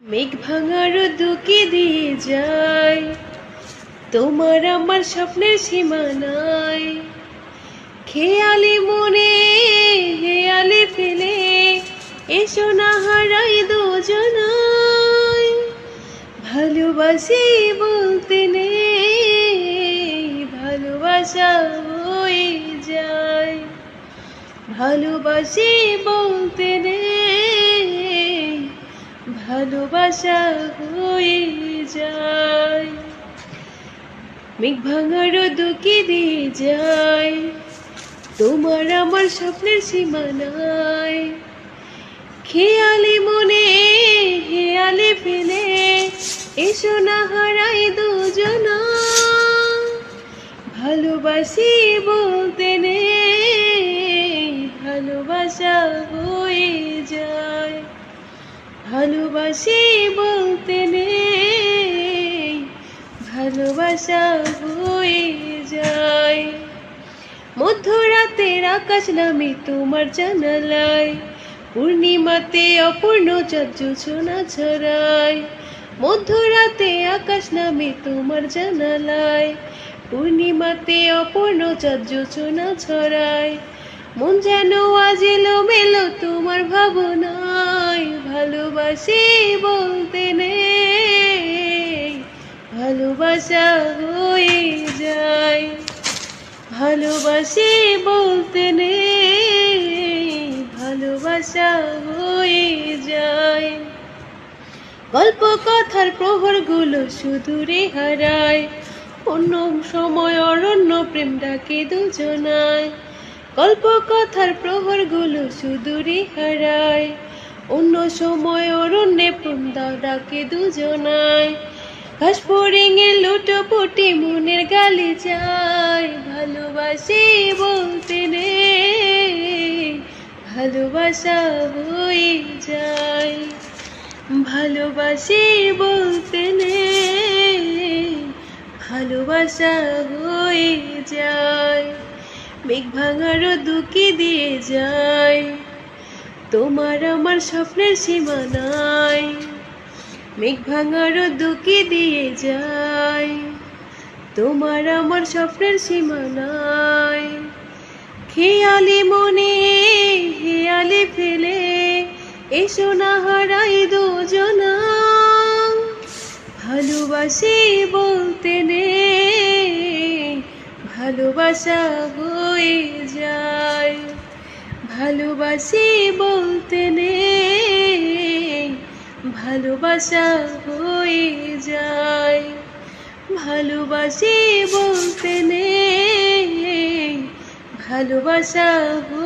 মেঘ ভাঙার দুকি দিয়ে যায়। তোমার আমার স্বপ্নের সীমানায়। খেয়ালি মনে, হেয়ালি ফেলে, এসো না হারাই দুজনায়। ভালোবাসি বলতে নেই, ভালোবাসা হয়ে যায়। ভালোবাসি বলতে নেই। ভালোবাসা হয়ে যায়। মেঘ ভাঙার দুকি দিয়ে যায়। তোমার আমার স্বপ্নের সীমানায়। খেয়ালি মনে, হেয়ালি ফেলে, এসো না হারাই দুজনা। ভালোবাসি বলতে নেই। ভালোবাসি বলতে নেই, ভালোবাসা হয়ে যায়। মধ্যরাতের আকাশ নামে তোমার জানালায়, পূর্ণিমাতে অপূর্ণ চাঁদ সোনা ছড়ায়। মধ্যরাতে আকাশ নামে তোমার জানালায়, পূর্ণিমাতে অপূর্ণ চাঁদ সোনা ছড়ায়। মন যেন আজ এলো মেলো তোমার ভাবনায়, ভালোবাসি বলতে নেই। ভালোবাসা হয়ে যায়, ভালোবাসি বলতে নেই। ভালোবাসা হয়ে যায়। গল্প কথার প্রহরগুলো সুদূরে হারায় অন্য সময় অরণ্য প্রেম ডাকে দুজনায়। গল্প কথার প্রহরগুলো সুদূরে হারায় অন্য সময় অরণ্যে প্রেম ডাকে দুজনায়। ঘাস ফড়িংয়ে লুটোপুটি মনের গালি যায় ভালোবাসি বলতে নেই, ভালোবাসা হয়ে যায়। ভালোবাসি বলতে নেই, ভালোবাসা হয়ে যায়। মেঘ ভাঙারও দুকি দিয়ে যায়। তোমার আমার স্বপ্নের সীমানায় মেঘ ভাঙারও দুকি দিয়ে যায়। তোমার আমার স্বপ্নের সীমানায় খেয়ালি মনে, হেয়ালি ফেলে, এসো না হারাই দুজনা। ভালোবাসি বলতে নেই ভালোবাসা হয়ে যায়। ভালোবাসি বলতে নেই ভালোবাসা হয়ে যায়। ভালোবাসি বলতে নেই ভালোবাসা